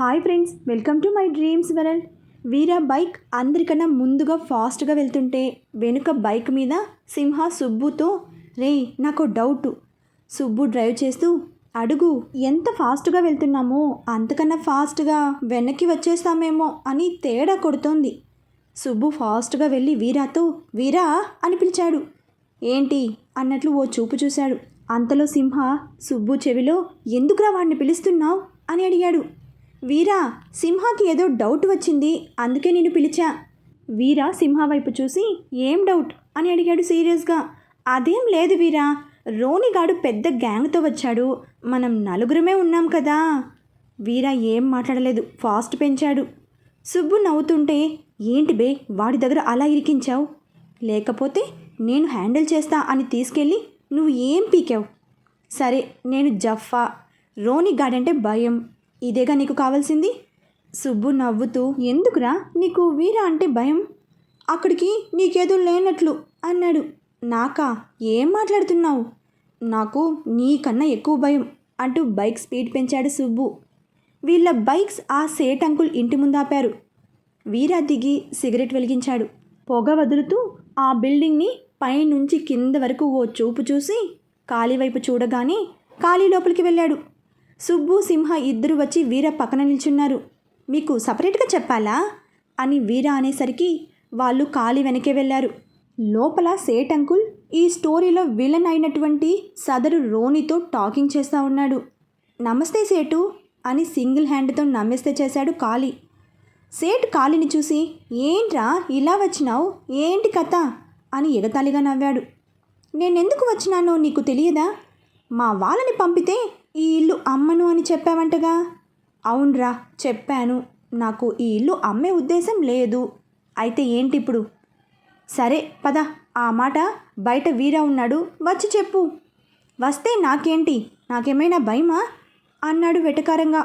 Hi friends welcome to my dreams world. Veera bike అందరికన్నా ముందుగా ఫాస్ట్గా వెళ్తుంటే వెనుక బైక్ మీద సింహ సుబ్బుతో రే నాకు డౌట్. సుబ్బు డ్రైవ్ చేస్తూ అడుగు ఎంత ఫాస్ట్గా వెళ్తున్నామో అంతకన్నా ఫాస్ట్గా వెనక్కి వచ్చేస్తామేమో అని తేడా కొడుతోంది. సుబ్బు ఫాస్ట్గా వెళ్ళి వీరాతో వీరా అని పిలిచాడు. ఏంటి? అన్నట్లు ఓ చూపు చూశాడు. అంతలో సింహ సుబ్బు చెవిలో ఎందుకురా వాడిని పిలుస్తున్నావు అని అడిగాడు. వీరా సింహాకి ఏదో డౌట్ వచ్చింది అందుకే నేను పిలిచా. వీరా సింహ వైపు చూసి ఏం డౌట్? అని అడిగాడు సీరియస్గా. అదేం లేదు వీరా రోనిగాడు పెద్ద గ్యాంగ్తో వచ్చాడు మనం నలుగురమే ఉన్నాం కదా. వీరా ఏం మాట్లాడలేదు ఫాస్ట్ పెంచాడు. సుబ్బు నవ్వుతుంటే ఏంటి బే వాడి దగ్గర అలా ఇరికించావు? లేకపోతే నేను హ్యాండిల్ చేస్తా అని తీసుకెళ్ళి నువ్వు ఏం పీకావు? సరే నేను జఫ్ఫా రోని గాడంటే భయం. ఇదేగా నీకు కావాల్సింది? సుబ్బు నవ్వుతూ ఎందుకురా? నీకు వీరా అంటే భయం? అక్కడికి నీకేదో లేనట్లు అన్నాడు. నాకా? ఏం మాట్లాడుతున్నావు? నాకు నీకన్నా ఎక్కువ భయం అంటూ బైక్ స్పీడ్ పెంచాడు సుబ్బు. వీళ్ళ బైక్స్ ఆ సేట్ అంకుల్ ఇంటి ముందు ఆపారు వీరా దిగి సిగరెట్ వెలిగించాడు. పొగ వదులుతూ ఆ బిల్డింగ్ని పైనుంచి కింద వరకు ఓ చూపు చూసి ఖాళీ వైపు చూడగానే ఖాళీ లోపలికి వెళ్ళాడు. సుబ్బు సింహ ఇద్దరు వచ్చి వీర పక్కన నిల్చున్నారు. మీకు సపరేట్గా చెప్పాలా? అని వీర అనేసరికి వాళ్ళు ఖాళీ వెనకే వెళ్ళారు. లోపల సేట్ అంకుల్ ఈ స్టోరీలో విలన్ అయినటువంటి సదరు రోనితో టాకింగ్ చేస్తూ ఉన్నాడు. నమస్తే సేటు అని సింగిల్ హ్యాండ్తో నమస్తే చేశాడు ఖాళీ సేటు కాలిని చూసి ఏంట్రా ఇలా వచ్చినావు? ఏంటి కథ? అని ఎగతాళిగా నవ్వాడు. నేనెందుకు వచ్చినానో నీకు తెలియదా? మా వాళ్ళని పంపితే ఈ ఇల్లు అమ్మను అని చెప్పావంటగా? అవునరా చెప్పాను. నాకు ఈ ఇల్లు అమ్మే ఉద్దేశం లేదు. అయితే ఏంటి ఇప్పుడు సరే పద. ఆ మాట బయట వీరా ఉన్నాడు. వచ్చి చెప్పు. వస్తే నాకేంటి? నాకేమైనా భయమా? అన్నాడు వెటకారంగా.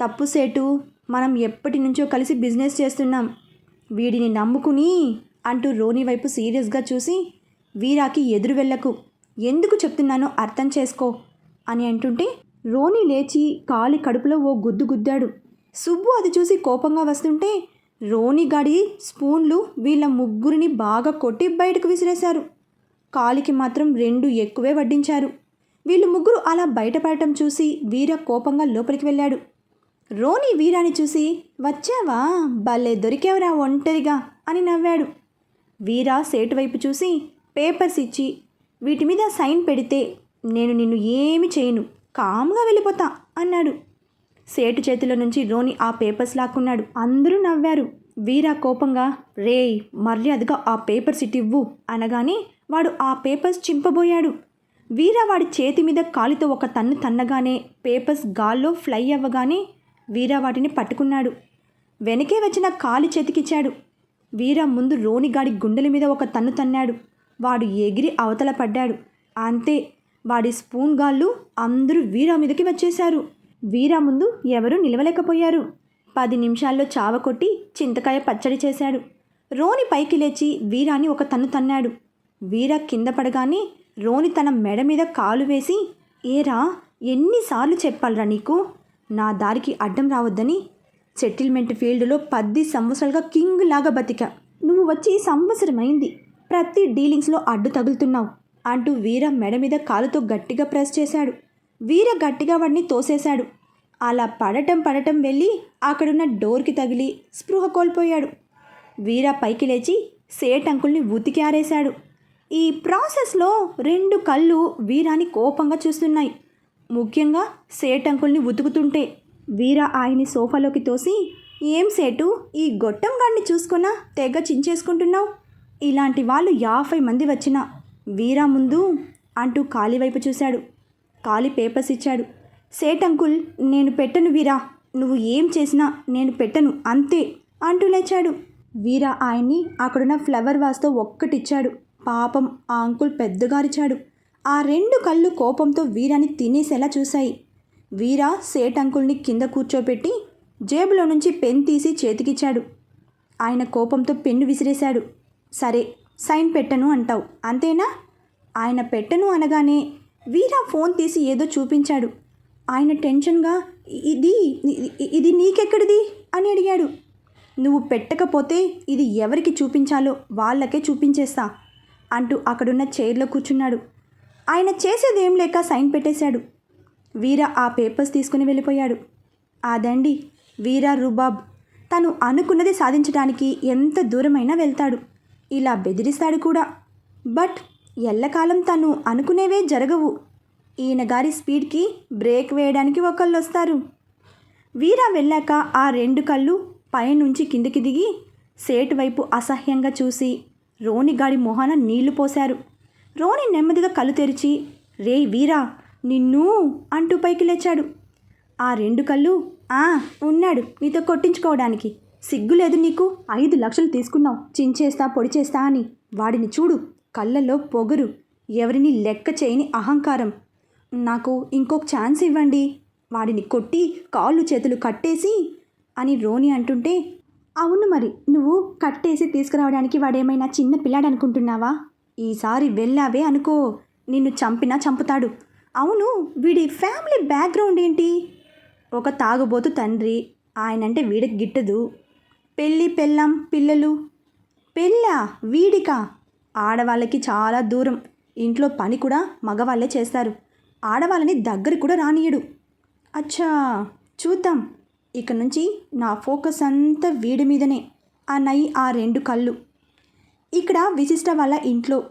తప్పు సేటు మనం ఎప్పటి నుంచో కలిసి బిజినెస్ చేస్తున్నాం. వీడిని నమ్ముకుని అంటూ రోని వైపు సీరియస్గా చూసి వీరాకి ఎదురు వెళ్ళకు. ఎందుకు చెప్తున్నానో అర్థం చేసుకో. అని అంటుంటే రోని లేచి కాలి కడుపులో ఓ గుద్దు గుద్దాడు. సుబ్బు అది చూసి కోపంగా వస్తుంటే రోని గడి స్పూన్లు వీళ్ళ ముగ్గురిని బాగా కొట్టి బయటకు విసిరేశారు. కాలికి మాత్రం రెండు ఎక్కువే వడ్డించారు. వీళ్ళు ముగ్గురు అలా బయటపడటం చూసి వీర కోపంగా లోపలికి వెళ్ళాడు. రోని వీరాని చూసి వచ్చావా? భలే దొరికావురా ఒంటరిగా అని నవ్వాడు. వీరా సేటు వైపు చూసి పేపర్స్ ఇచ్చి వీటి మీద సైన్ పెడితే నేను నిన్ను ఏమి చేయను. కామ్గా వెళ్ళిపోతా అన్నాడు. సేటు చేతిలో నుంచి రోని ఆ పేపర్స్ లాక్కున్నాడు. అందరూ నవ్వారు. వీరా కోపంగా రే మర్యాదగా ఆ పేపర్స్ ఇటివ్వు అనగానే వాడు ఆ పేపర్స్ చింపబోయాడు. వీరా వాడి చేతి మీద కాలితో ఒక తన్ను తన్నగానే పేపర్స్ గాల్లో ఫ్లై అవ్వగానే వీరా వాటిని పట్టుకున్నాడు. వెనకే వచ్చిన కాలి చేతికిచ్చాడు. వీరా ముందు రోనిగాడి గుండెల మీద ఒక తన్ను తన్నాడు. వాడు ఎగిరి అవతల పడ్డాడు. అంతే వాడి స్పూన్ గాళ్ళు అందరూ వీరా మీదకి వచ్చేశారు. వీరా ముందు ఎవరూ నిలవలేకపోయారు. పది నిమిషాల్లో చావకొట్టి చింతకాయ పచ్చడి చేశాడు. రోని పైకి లేచి వీరాని ఒక తన్ను తన్నాడు. వీరా కింద పడగానే రోని తన మెడ మీద కాలు వేసి ఏరా ఎన్నిసార్లు చెప్పాలరా నీకు? నా దారికి అడ్డం రావద్దని సెటిల్మెంట్ ఫీల్డ్లో పది సంవత్సరాలుగా కింగ్ లాగా బతికా. నువ్వు వచ్చి సంవత్సరమైంది. ప్రతి డీలింగ్స్లో అడ్డు తగులుతున్నావు. అంటూ వీర మెడ మీద కాలుతో గట్టిగా ప్రెస్ చేశాడు. వీర గట్టిగా వాడిని తోసేశాడు. అలా పడటం పడటం వెళ్ళి అక్కడున్న డోర్కి తగిలి స్పృహ కోల్పోయాడు. వీర పైకి లేచి సేట్ అంకుల్ని ఉతికి ఆరేశాడు. ఈ ప్రాసెస్లో రెండు కళ్ళు వీరాని కోపంగా చూస్తున్నాయి. ముఖ్యంగా సేట్ అంకుల్ని ఉతుకుతుంటే వీర ఆయన్ని సోఫాలోకి తోసి ఏం సేటు ఈ గొట్టం గాడిని చూసుకున్నా తెగ చించేసుకుంటున్నావు? ఇలాంటి వాళ్ళు యాభై మంది వచ్చినా వీరా ముందు అంటూ కాలి వైపు చూశాడు. కాలి పేపర్స్ ఇచ్చాడు. సేట్ అంకుల్ నేను పెట్టను వీరా. నువ్వు ఏం చేసినా నేను పెట్టను అంతే అంటూ లేచాడు. వీరా ఆయన్ని అక్కడున్న ఫ్లవర్ వాస్తో ఒక్కటిచ్చాడు. పాపం ఆ అంకుల్ పెద్దగారిచాడు ఆ రెండు కళ్ళు కోపంతో వీరాని తినేసేలా చూశాయి. వీరా సేట్ అంకుల్ని కింద కూర్చోపెట్టి జేబులో నుంచి పెన్ తీసి చేతికిచ్చాడు. ఆయన కోపంతో పెన్ను విసిరేశాడు. సరే సైన్ పెట్టను అంటావు. అంతేనా? ఆయన పెట్టను అనగానే వీరా ఫోన్ తీసి ఏదో చూపించాడు. ఆయన టెన్షన్గా ఇది ఇది నీకెక్కడిది? అని అడిగాడు. నువ్వు పెట్టకపోతే ఇది ఎవరికి చూపించాలో వాళ్ళకే చూపించేస్తా అంటూ అక్కడున్న చైర్లో కూర్చున్నాడు. ఆయన చేసేదేం లేక సైన్ పెట్టేశాడు. వీర ఆ పేపర్స్ తీసుకుని వెళ్ళిపోయాడు. అదండి వీర రుబాబ్. తను అనుకున్నది సాధించడానికి ఎంత దూరమైనా వెళ్తాడు. ఇలా బెదిరిస్తాడు కూడా. బట్ ఎల్లకాలం తను అనుకునేవే జరగవు. ఈయన గారి స్పీడ్కి బ్రేక్ వేయడానికి ఒకళ్ళు వస్తారు వీరా వెళ్ళాక ఆ రెండు కళ్ళు పైనుంచి కిందికి దిగి సేటు వైపు అసహ్యంగా చూసి రోని గాడి మొహాన నీళ్ళు పోశారు. రోని నెమ్మదిగా కళ్ళు తెరిచి రే వీరా నిన్ను! అంటూ పైకి లేచాడు. ఆ రెండు కళ్ళు ఆ! ఉన్నాడు నీతో కొట్టించుకోవడానికి. సిగ్గు లేదు నీకు? ఐదు లక్షలు తీసుకున్నావు. చించేస్తా పొడి చేస్తా అని. వాడిని చూడు కళ్ళల్లో పొగరు. ఎవరిని లెక్క చేయని అహంకారం. నాకు ఇంకొక ఛాన్స్ ఇవ్వండి. వాడిని కొట్టి కాళ్ళు చేతులు కట్టేసి అని రోని అంటుంటే అవును మరి నువ్వు కట్టేసి తీసుకురావడానికి వాడేమైనా చిన్న పిల్లాడు అనుకుంటున్నావా? ఈసారి వెళ్ళావే అనుకో. నిన్ను చంపినా చంపుతాడు. అవును వీడి ఫ్యామిలీ బ్యాక్గ్రౌండ్ ఏంటి? ఒక తాగుబోతు తండ్రి ఆయనంటే వీడికి గిట్టదు. పెళ్ళి పెళ్ళాం పిల్లలు. పెళ్ళా వీడికా? ఆడవాళ్ళకి చాలా దూరం. ఇంట్లో పని కూడా మగవాళ్ళే చేస్తారు. ఆడవాళ్ళని దగ్గర కూడా రానియడు అచ్చా చూద్దాం. ఇక నుంచి నా ఫోకస్ అంతా వీడి మీదనే. అన్నయ్యి ఆ రెండు కళ్ళు. ఇక్కడ విశిష్ట వాళ్ళ ఇంట్లో.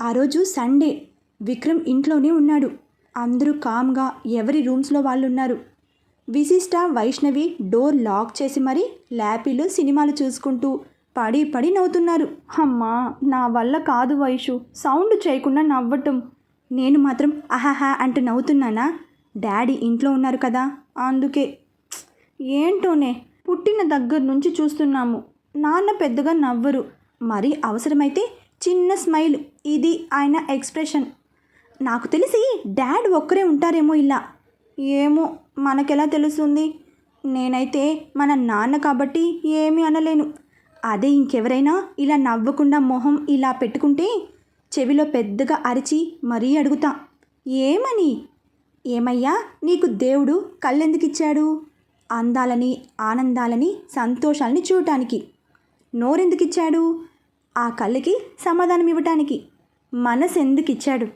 ఆ రోజు సండే. విక్రమ్ ఇంట్లోనే ఉన్నాడు. అందరూ కామ్గా ఎవరి రూమ్స్లో వాళ్ళు ఉన్నారు విశిష్ట వైష్ణవి డోర్ లాక్ చేసి మరీ ల్యాపీలు సినిమాలు చూసుకుంటూ పడి పడి నవ్వుతున్నారు. అమ్మా నా వల్ల కాదు వైషు. సౌండ్ చేయకుండా నవ్వటం. నేను మాత్రం అహాహా అంటూ నవ్వుతున్నానా? డాడీ ఇంట్లో ఉన్నారు కదా అందుకే. ఏంటోనే పుట్టిన దగ్గర నుంచి చూస్తున్నాము. నాన్న పెద్దగా నవ్వరు. మరి అవసరమైతే చిన్న స్మైల్. ఇది ఆయన ఎక్స్ప్రెషన్. నాకు తెలిసి డాడ్ ఒక్కరే ఉంటారేమో ఇలా. ఏమో మనకెలా తెలుస్తుంది? నేనైతే మన నాన్న కాబట్టి ఏమీ అనలేను. అదే ఇంకెవరైనా ఇలా నవ్వకుండా మొహం ఇలా పెట్టుకుంటే చెవిలో పెద్దగా అరిచి మరీ అడుగుతా. ఏమని? ఏమయ్యా నీకు దేవుడు కళ్ళెందుకిచ్చాడు? అందాలని ఆనందాలని సంతోషాలని చూడటానికి. నోరెందుకిచ్చాడు? ఆ కళ్ళకి సమాధానం ఇవ్వటానికి మనసు ఎందుకు ఇచ్చాడు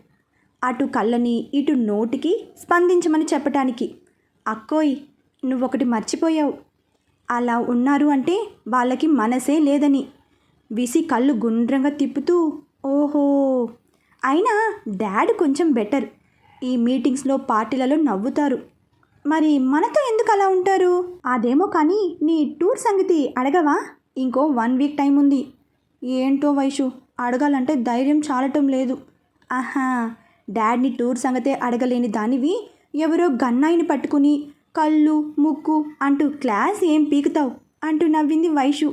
అటు కళ్ళని ఇటు నోటికి స్పందించమని చెప్పటానికి. అక్కోయ్ నువ్వొకటి మర్చిపోయావు. అలా ఉన్నారు అంటే వాళ్ళకి మనసే లేదని. విసి కళ్ళు గుండ్రంగా తిప్పుతూ ఓహో! అయినా డాడ్ కొంచెం బెటర్. ఈ మీటింగ్స్లో పార్టీలలో నవ్వుతారు. మరి మనతో ఎందుకు అలా ఉంటారు? అదేమో కానీ నీ టూర్ సంగతి అడగవా? ఇంకో వన్ వీక్ టైం ఉంది ఏంటో వైషు అడగాలంటే ధైర్యం చాలటం లేదు. ఆహా! డాడ్ని టూర్ సంగతే అడగలేని దానివి ఎవరో గన్నాయిని పట్టుకుని కళ్ళు ముక్కు అంటూ క్లాస్ ఏం పీకుతావు అంటూ నవ్వింది వైషు.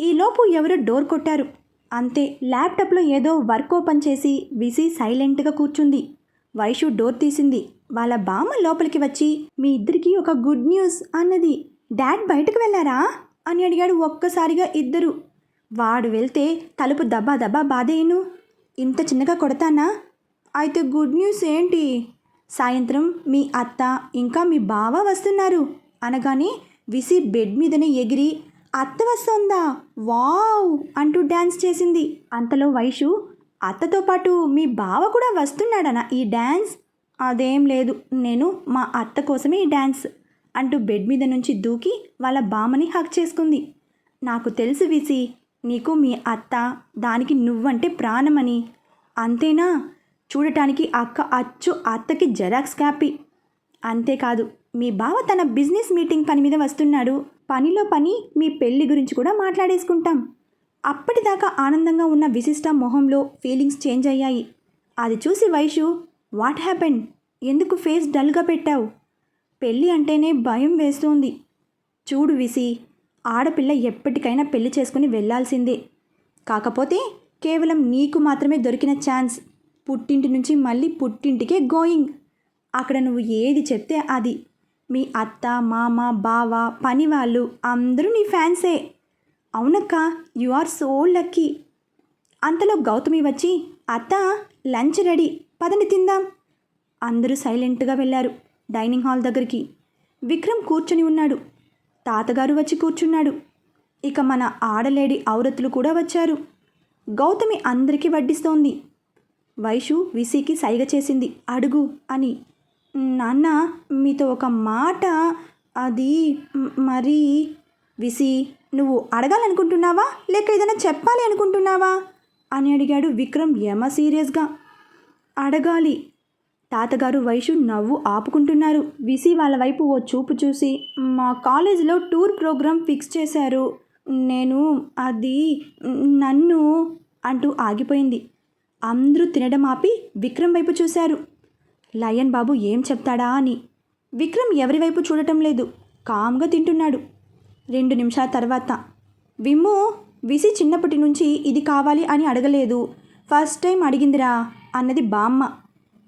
ఈలోపు ఎవరో డోర్ కొట్టారు. అంతే ల్యాప్టాప్లో ఏదో వర్క్ ఓపెన్ చేసి విసి సైలెంట్గా కూర్చుంది. వైషు డోర్ తీసింది. వాళ్ళ బామ్మ లోపలికి వచ్చి మీ ఇద్దరికి ఒక గుడ్ న్యూస్ అన్నది. డాడ్ బయటకు వెళ్ళారా? అని అడిగాడు ఒక్కసారిగా ఇద్దరు. వాడు వెళ్తే తలుపు దబ్బా దబ్బా బాధేయను. ఇంత చిన్నగా కొడతానా? అయితే గుడ్ న్యూస్ ఏంటి? సాయంత్రం మీ అత్త ఇంకా మీ బావ వస్తున్నారు. అనగానే విసి బెడ్ మీదనే ఎగిరి అత్త వస్తుందా? వావ్! అంటూ డ్యాన్స్ చేసింది. అంతలో వైషు అత్తతో పాటు మీ బావ కూడా వస్తున్నాడనా ఈ డ్యాన్స్ అదేం లేదు నేను మా అత్త కోసమే ఈ డ్యాన్స్ అంటూ బెడ్ మీద నుంచి దూకి వాళ్ళ బామని హక్ చేసుకుంది. నాకు తెలుసు విసి నీకు మీ అత్త దానికి నువ్వంటే ప్రాణమని. అంతేనా? చూడటానికి అక్క అచ్చు అత్తకి జెరాక్స్ కాపీ. అంతేకాదు మీ బావ తన బిజినెస్ మీటింగ్ పని మీద వస్తున్నాడు. పనిలో పని మీ పెళ్ళి గురించి కూడా మాట్లాడేసుకుంటాం. అప్పటిదాకా ఆనందంగా ఉన్న విశిష్ట మొహంలో ఫీలింగ్స్ చేంజ్ అయ్యాయి. అది చూసి వైషు వాట్ హ్యాపెన్? ఎందుకు ఫేస్ డల్గా పెట్టావు? పెళ్ళి అంటేనే భయం వేస్తోంది. చూడు విసి ఆడపిల్ల ఎప్పటికైనా పెళ్ళి చేసుకుని వెళ్ళాల్సిందే. కాకపోతే కేవలం నీకు మాత్రమే దొరికిన ఛాన్స్. పుట్టింటి నుంచి మళ్ళీ పుట్టింటికే గోయింగ్. అక్కడ నువ్వు ఏది చెప్తే అది. మీ అత్త మామ బావ పని వాళ్ళు అందరూ నీ ఫ్యాన్సే. అవునక్క యు ఆర్ సో లక్కీ. అంతలో గౌతమి వచ్చి అత్త లంచ్ రెడీ పదని తిందాం. అందరూ సైలెంట్గా వెళ్ళారు డైనింగ్ హాల్ దగ్గరికి. విక్రమ్ కూర్చొని ఉన్నాడు. తాతగారు వచ్చి కూర్చున్నాడు. ఇక మన ఆడలేడి ఔరతులు కూడా వచ్చారు. గౌతమి అందరికీ వడ్డిస్తోంది. వైషు విసికి సైగ చేసింది. అడుగు అని. నాన్న మీతో ఒక మాట. అది మరి విసి నువ్వు అడగాలనుకుంటున్నావా? లేక ఏదైనా చెప్పాలి అనుకుంటున్నావా? అని అడిగాడు విక్రమ్ యమ సీరియస్గా. అడగాలి. తాతగారు వైషు నవ్వు ఆపుకుంటున్నారు. విసి వాళ్ళ వైపు ఓ చూపు చూసి మా కాలేజీలో టూర్ ప్రోగ్రాం ఫిక్స్ చేశారు. నేను అది నన్ను అంటూ ఆగిపోయింది. అందరూ తినడం ఆపి విక్రమ్ వైపు చూశారు. లయన్ బాబు ఏం చెప్తాడా అని. విక్రమ్ ఎవరి వైపు చూడటం లేదు. కామ్గా తింటున్నాడు. రెండు నిమిషాల తర్వాత. విమ్ము విసి చిన్నప్పటి నుంచి ఇది కావాలి అని అడగలేదు. ఫస్ట్ టైం అడిగిందిరా అన్నది బామ్మ.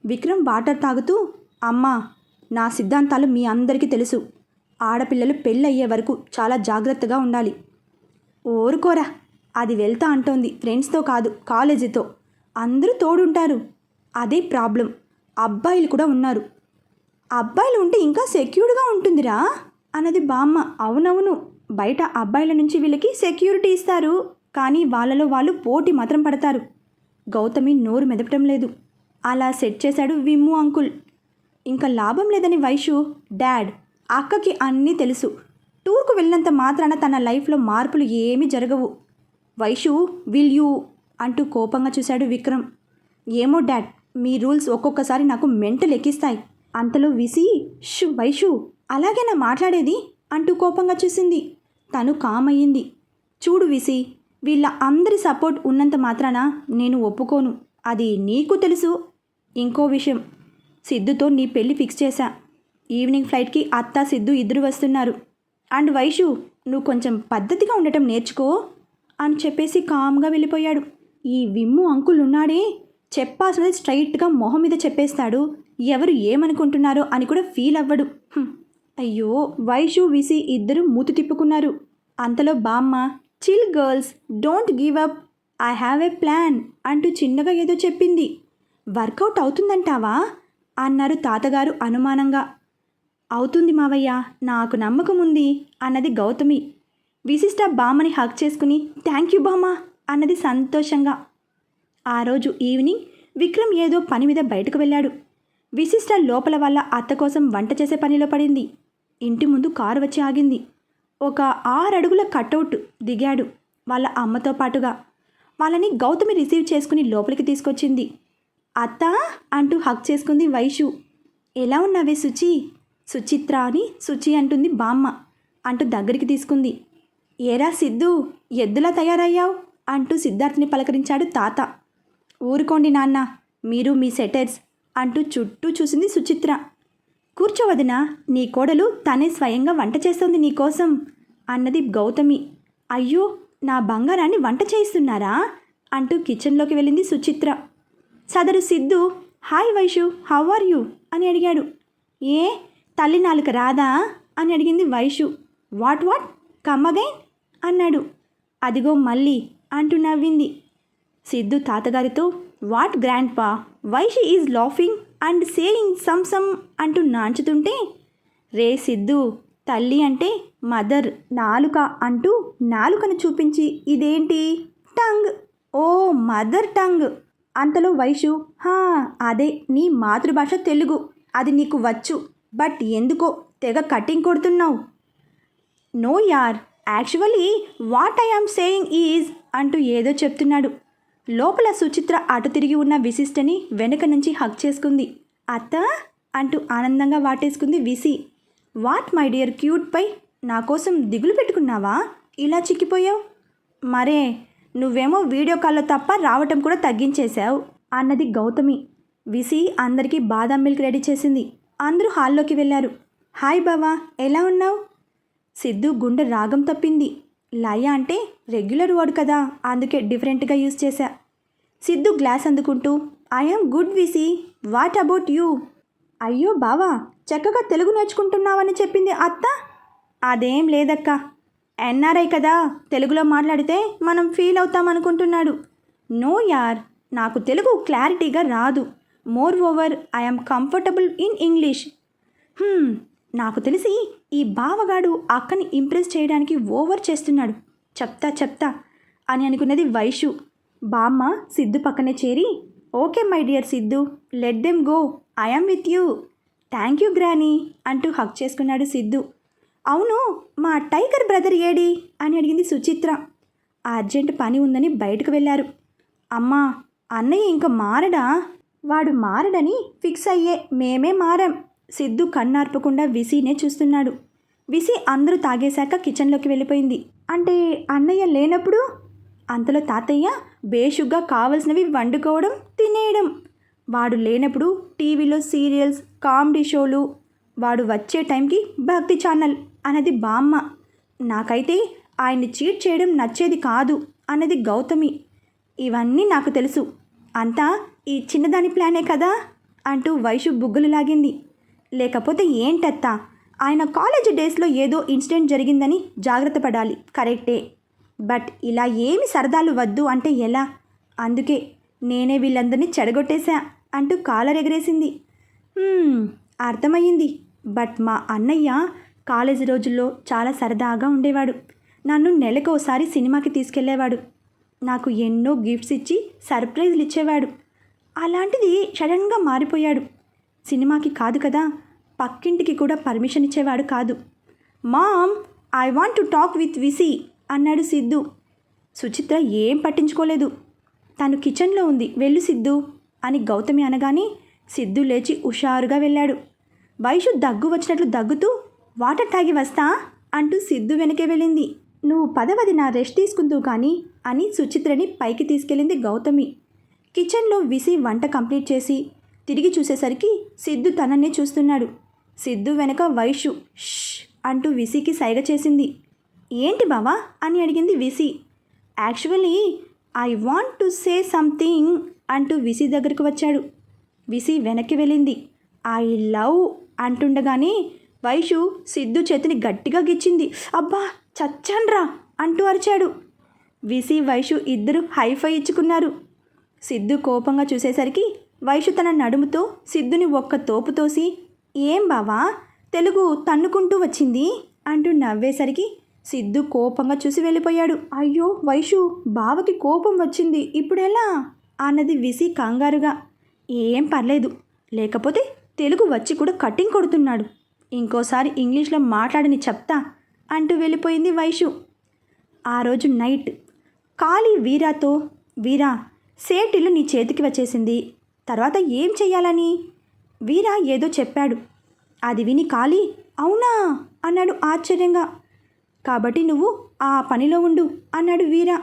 విక్రమ్ వాటర్ తాగుతూ అమ్మా నా సిద్ధాంతాలు మీ అందరికీ తెలుసు. ఆడపిల్లలు పెళ్ళయ్యే వరకు చాలా జాగ్రత్తగా ఉండాలి. ఓరుకోరా అది వెళ్తా అంటోంది. ఫ్రెండ్స్తో కాదు కాలేజీతో. అందరూ తోడుంటారు. అదే ప్రాబ్లం. అబ్బాయిలు కూడా ఉన్నారు. అబ్బాయిలు ఉంటే ఇంకా సెక్యూర్డ్గా ఉంటుందిరా అన్నది బామ్మ. అవునవును. బయట అబ్బాయిల నుంచి వీళ్ళకి సెక్యూరిటీ ఇస్తారు. కానీ వాళ్ళలో వాళ్ళు పోటీ మాత్రం పడతారు. గౌతమి నోరు మెదపటం లేదు. అలా సెట్ చేశాడు విమ్ము అంకుల్. ఇంకా లాభం లేదని వైషు డాడ్ అక్కకి అన్నీ తెలుసు. టూర్కు వెళ్ళినంత మాత్రాన తన లైఫ్లో మార్పులు ఏమీ జరగవు. వైషు విల్ యూ అంటూ కోపంగా చూశాడు విక్రమ్. ఏమో డాడ్ మీ రూల్స్ ఒక్కొక్కసారి నాకు మెంటలు ఎక్కిస్తాయి. అంతలో విసి షు వైషు అలాగేనా మాట్లాడేది? అంటూ కోపంగా చూసింది. తను కామయ్యింది. చూడు విసి వీళ్ళ అందరి సపోర్ట్ ఉన్నంత మాత్రాన నేను ఒప్పుకోను. అది నీకు తెలుసు. ఇంకో విషయం సిద్ధుతో నీ పెళ్ళి ఫిక్స్ చేశా. ఈవినింగ్ ఫ్లైట్కి అత్త సిద్ధు ఇద్దరు వస్తున్నారు. అండ్ వైషు నువ్వు కొంచెం పద్ధతిగా ఉండటం నేర్చుకో అని చెప్పేసి కామ్గా వెళ్ళిపోయాడు. ఈ విమ్ము అంకుల్ ఉన్నాడే చెప్పాల్సినది స్ట్రైట్గా మొహం మీద చెప్పేస్తాడు. ఎవరు ఏమనుకుంటున్నారో అని కూడా ఫీల్ అవ్వడు. అయ్యో వైషు విసి ఇద్దరు మూతి తిప్పుకున్నారు. అంతలో బామ్మ chill girls don't give up. I have a plan అంటూ చిన్నగా ఏదో చెప్పింది. వర్కౌట్ అవుతుందంటావా? అన్నారు తాతగారు అనుమానంగా. అవుతుంది మావయ్య నాకు నమ్మకం ఉంది అన్నది గౌతమి. విశిష్ట బామ్మని హక్ చేసుకుని థ్యాంక్ యూ బామ్మ. అన్నది సంతోషంగా. ఆ రోజు ఈవినింగ్ విక్రమ్ ఏదో పని మీద బయటకు వెళ్ళాడు. విశిష్ట లోపల వల్ల అత్త కోసం వంట చేసే పనిలో పడింది. ఇంటి ముందు కారు వచ్చి ఆగింది. ఒక ఆరడుగుల కటౌట్ దిగాడు వాళ్ళ అమ్మతో పాటుగా. వాళ్ళని గౌతమి రిసీవ్ చేసుకుని లోపలికి తీసుకొచ్చింది. అత్త అంటూ హక్ చేసుకుంది వైషు. ఎలా ఉన్నావే సుచి? సుచిత్ర అని సుచి అంటుంది బామ్మ అంటూ దగ్గరికి తీసుకుంది. ఏరా సిద్ధు ఎద్దులా తయారయ్యావు? అంటూ సిద్ధార్థ్ని పలకరించాడు తాత. ఊరుకోండి నాన్న మీరు మీ సెటర్స్ అంటూ చుట్టూ చూసింది సుచిత్ర. కూర్చోవదిన నీ కోడలు తనే స్వయంగా వంట చేస్తోంది నీకోసం అన్నది గౌతమి. అయ్యో నా బంగారాన్ని వంట చేయిస్తున్నారా? అంటూ కిచెన్లోకి వెళ్ళింది సుచిత్ర. సదరు Siddhu hi Vaishu how are you? అని అడిగాడు. ఏ తల్లి నాలుక రాదా? అని అడిగింది వైషు. What what? కమ్మగైన్ అన్నాడు. అదిగో మళ్ళీ అంటూ నవ్వింది. Siddhu తాతగారితో what grandpa Vaishi is laughing and saying some some అంటూ నాంచుతుంటే రే సిద్ధు తల్లి అంటే మదర్ నాలుక అంటూ నాలుకను చూపించి ఇదేంటి? టంగ్ ఓ మదర్ టంగ్ అంతలో వైషు హా అదే నీ మాతృభాష తెలుగు అది నీకు వచ్చు బట్ ఎందుకో తెగ కటింగ్ కొడుతున్నావు. నో యార్ actually what I am saying is అంటూ ఏదో చెప్తున్నాడు. లోపల సుచిత్ర అటు తిరిగి ఉన్న విశిష్టని వెనుక నుంచి హక్ చేసుకుంది. అత్త? అంటూ ఆనందంగా వాటేసుకుంది Visi what my dear cute pie నా కోసం దిగులు పెట్టుకున్నావా? ఇలా చిక్కిపోయావు? మరే నువ్వేమో వీడియో కాల్లో తప్ప రావటం కూడా తగ్గించేశావు అన్నది గౌతమి. విసి అందరికీ బాదం మిల్క్ రెడీ చేసింది. అందరూ హాల్లోకి వెళ్ళారు. హాయ్ బావా ఎలా ఉన్నావు? సిద్ధు గుండె రాగం తప్పింది. లయ అంటే రెగ్యులర్ వర్డ్ కదా అందుకే డిఫరెంట్గా యూజ్ చేశా. సిద్ధు గ్లాస్ అందుకుంటూ I'm good Visi what about you? అయ్యో బావా చక్కగా తెలుగు నేర్చుకుంటున్నావని చెప్పింది అత్త? అదేం లేదక్క. ఎన్ఆర్ఐ కదా తెలుగులో మాట్లాడితే మనం ఫీల్ అవుతాం అనుకుంటున్నాడు నో యార్ నాకు తెలుగు క్లారిటీగా రాదు. Moreover I'm comfortable in English. నాకు తెలిసి ఈ బావగాడు అక్కని ఇంప్రెస్ చేయడానికి ఓవర్ చేస్తున్నాడు. చెప్తా చెప్తా అని అనుకున్నది వైషు. బామ్మ సిద్ధు పక్కనే చేరి okay my dear Siddhu let them go. I'm with you. Thank you granny అంటూ హక్ చేసుకున్నాడు సిద్ధు. అవును మా టైగర్ బ్రదర్ ఏడి? అని అడిగింది సుచిత్ర. అర్జెంట్ పని ఉందని బయటకు వెళ్ళారు. అమ్మా అన్నయ్య ఇంకా మారడా? వాడు మారడని ఫిక్స్ అయ్యే మేమే మారాం. సిద్ధు కన్నార్పకుండా విసినే చూస్తున్నాడు. విసి అందరూ తాగేశాక కిచెన్లోకి వెళ్ళిపోయింది. అంటే అన్నయ్య లేనప్పుడు? అంతలో తాతయ్య బేషుగ్గా కావలసినవి వండుకోవడం తినేయడం. వాడు లేనప్పుడు టీవీలో సీరియల్స్ కామెడీ షోలు. వాడు వచ్చే టైంకి భక్తి ఛానల్ అన్నది బామ్మ. నాకైతే ఆయన్ని చీట్ చేయడం నచ్చేది కాదు అన్నది గౌతమి. ఇవన్నీ నాకు తెలుసు. అంతా ఈ చిన్నదాని ప్లానే కదా? అంటూ వైషు బుగ్గలు లాగింది. లేకపోతే ఏంటత్తా? ఆయన కాలేజ్ డేస్లో ఏదో ఇన్సిడెంట్ జరిగిందని జాగ్రత్త పడాలి. కరెక్టే. బట్ ఇలా ఏమి సరదాలు వద్దు అంటే ఎలా? అందుకే నేనే వీళ్ళందరినీ చెడగొట్టేశా అంటూ కాలర్ ఎగరేసింది అర్థమయ్యింది. బట్ మా అన్నయ్య కాలేజీ రోజుల్లో చాలా సరదాగా ఉండేవాడు. నన్ను నెలకోసారి సినిమాకి తీసుకెళ్ళేవాడు. నాకు ఎన్నో గిఫ్ట్స్ ఇచ్చి సర్ప్రైజ్లు ఇచ్చేవాడు. అలాంటిది సడన్గా మారిపోయాడు. సినిమాకి కాదు కదా పక్కింటికి కూడా పర్మిషన్ ఇచ్చేవాడు కాదు. Mom I want to talk with Visi అన్నాడు సిద్ధు. సుచిత్ర ఏం పట్టించుకోలేదు. తను కిచెన్లో ఉంది. వెళ్ళు సిద్ధు అని గౌతమి అనగానే సిద్ధు లేచి హుషారుగా వెళ్ళాడు. వైషు దగ్గు వచ్చినట్లు దగ్గుతూ వాటర్ తాగి వస్తా అంటూ సిద్ధు వెనకే వెళ్ళింది. నువ్వు పదవది నా రెస్ట్ తీసుకుంటూ కానీ అని సుచిత్రని పైకి తీసుకెళ్ళింది గౌతమి. కిచెన్లో విసి వంట కంప్లీట్ చేసి తిరిగి చూసేసరికి సిద్ధు తనన్నే చూస్తున్నాడు. సిద్ధు వెనక వైషు ష్ అంటూ విసికి సైగ చేసింది. ఏంటి బావా? అని అడిగింది VC. Actually I want to say something అంటూ విసి దగ్గరకు వచ్చాడు. విసి వెనక్కి వెళ్ళింది. ఐ లవ్ అంటుండగానే వైషు సిద్ధు చేతిని గట్టిగా గిచ్చింది. అబ్బా చచ్చండ్రా అంటూ అరిచాడు. విసి వైషు ఇద్దరు హైఫై ఇచ్చుకున్నారు. సిద్ధు కోపంగా చూసేసరికి వైషు తన నడుముతో సిద్ధుని ఒక్క తోపు తోసి ఏం బావా? తెలుగు తన్నుకుంటూ వచ్చింది? అంటూ నవ్వేసరికి సిద్ధు కోపంగా చూసి వెళ్ళిపోయాడు. అయ్యో వైషు బావకి కోపం వచ్చింది. ఇప్పుడెలా? అన్నది విసి కంగారుగా. ఏం పర్లేదు. లేకపోతే తెలుగు వచ్చి కూడా కటింగ్ కొడుతున్నాడు. ఇంకోసారి ఇంగ్లీష్లో మాట్లాడని చెప్తా అంటూ వెళ్ళిపోయింది వైషు. ఆ రోజు నైట్ ఖాళీ వీరాతో వీరా సేటిల్లు నీ చేతికి వచ్చేసింది. తర్వాత ఏం చెయ్యాలని? వీరా ఏదో చెప్పాడు. అది విని కాలి అవునా? అన్నాడు ఆశ్చర్యంగా. కాబట్టి నువ్వు ఆ పనిలో ఉండు అన్నాడు వీరా.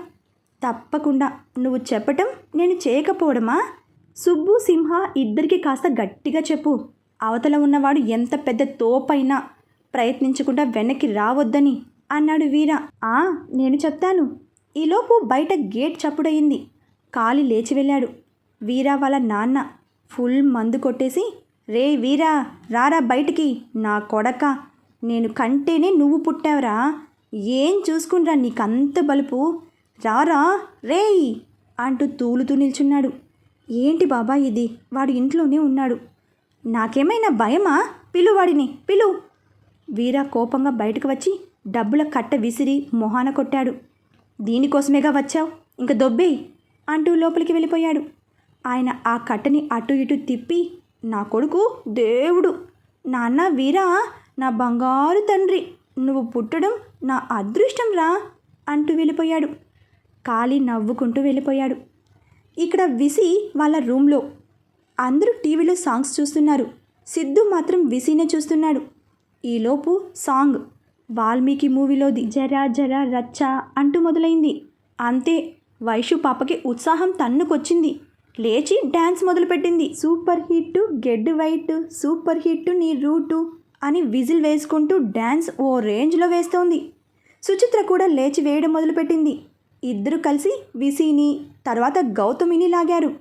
తప్పకుండా నువ్వు చెప్పటం నేను చేయకపోవడమా? సుబ్బు సింహ ఇద్దరికి కాస్త గట్టిగా చెప్పు. అవతల ఉన్నవాడు ఎంత పెద్ద తోపైనా ప్రయత్నించకుండా వెనక్కి రావద్దని అన్నాడు వీరా. ఆ నేను చెప్తాను. ఈలోపు బయట గేట్ చప్పుడయింది. కాలి లేచి వెళ్ళాడు. వీరా వాళ్ళ నాన్న ఫుల్ మందు కొట్టేసి రే వీరా రారా బయటికి నా కొడక. నేను కంటేనే నువ్వు పుట్టావురా. ఏం చూసుకునిరా నీకంత బలుపు? రారా రేయ్! అంటూ తూలుతూ నిల్చున్నాడు. ఏంటి బాబా ఇది? వాడు ఇంట్లోనే ఉన్నాడు. నాకేమైనా భయమా? పిలు వాడిని పిలు. వీరా కోపంగా బయటకు వచ్చి డబ్బుల కట్ట విసిరి మొహాన కొట్టాడు. దీనికోసమేగా వచ్చావు? ఇంక దొబ్బేయ్! అంటూ లోపలికి వెళ్ళిపోయాడు. ఆయన ఆ కట్టని అటు ఇటు తిప్పి నా కొడుకు దేవుడు. నాన్న వీరా నా బంగారు తండ్రి. నువ్వు పుట్టడం నా అదృష్టం రా అంటూ వెళ్ళిపోయాడు. కాలి నవ్వుకుంటూ వెళ్ళిపోయాడు. ఇక్కడ విసి వాళ్ళ రూమ్లో అందరూ టీవీలో సాంగ్స్ చూస్తున్నారు. సిద్ధు మాత్రం విసినే చూస్తున్నాడు. ఈలోపు సాంగ్ వాల్మీకి మూవీలోది జరా జరా రచ్చ అంటూ మొదలైంది. అంతే వైషు పాపకి ఉత్సాహం తన్నుకొచ్చింది. లేచి డ్యాన్స్ మొదలుపెట్టింది. సూపర్ హిట్ గెడ్ వైట్ సూపర్ హిట్ నీ రూటు అని విజిల్ వేసుకుంటూ డ్యాన్స్ ఓ రేంజ్లో వేస్తోంది. సుచిత్ర కూడా లేచి వేయడం మొదలుపెట్టింది. ఇద్దరు కలిసి విసిని తర్వాత గౌతమిని లాగారు.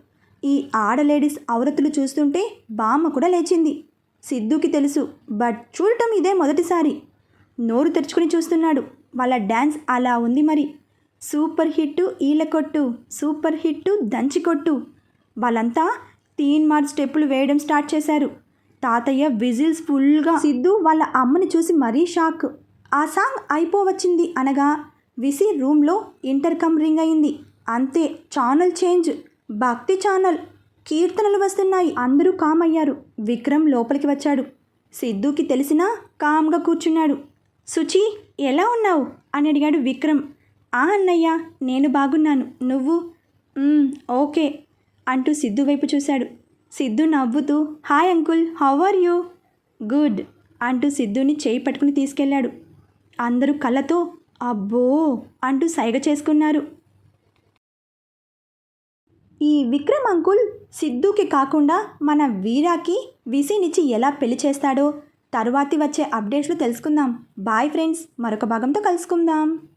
ఈ ఆడ లేడీస్ అవరతులు చూస్తుంటే బామ్మ కూడా లేచింది. సిద్ధుకి తెలుసు బట్ చూడటం ఇదే మొదటిసారి. నోరు తెరుచుకుని చూస్తున్నాడు. వాళ్ళ డ్యాన్స్ అలా ఉంది మరి. సూపర్ హిట్ ఈల కొట్టు సూపర్ హిట్ దంచి కొట్టు. వాళ్ళంతా తీన్ మార్ స్టెప్పులు వేయడం స్టార్ట్ చేశారు. తాతయ్య విజిల్స్ ఫుల్గా సిద్ధు వాళ్ళ అమ్మని చూసి మరీ షాక్ ఆ సాంగ్ అయిపోవచ్చింది అనగా విసి రూమ్లో ఇంటర్కమ్ రింగ్ అయింది. అంతే ఛానల్ చేంజ్ భక్తి ఛానల్ కీర్తనలు వస్తున్నాయి అందరూ కామ్ అయ్యారు. విక్రమ్ లోపలికి వచ్చాడు. సిద్ధుకి తెలిసినా కామ్గా కూర్చున్నాడు. సుచి ఎలా ఉన్నావు? అని అడిగాడు విక్రమ్. ఆ అన్నయ్య నేను బాగున్నాను. నువ్వు? ఓకే. అంటూ సిద్ధు వైపు చూశాడు. సిద్ధు నవ్వుతూ hi uncle how are you? Good అంటూ సిద్ధుని చేయి పట్టుకుని తీసుకెళ్ళాడు. అందరూ కళ్ళతో అబ్బో అంటూ సైగ చేసుకున్నారు. ఈ విక్రమ్ అంకుల్ సిద్ధుకి కాకుండా మన వీరాకి విసినిచ్చి ఎలా పెళ్ళి చేస్తాడో తరువాతి వచ్చే అప్డేట్స్లో తెలుసుకుందాం. బాయ్ ఫ్రెండ్స్ మరొక భాగంతో కలుసుకుందాం.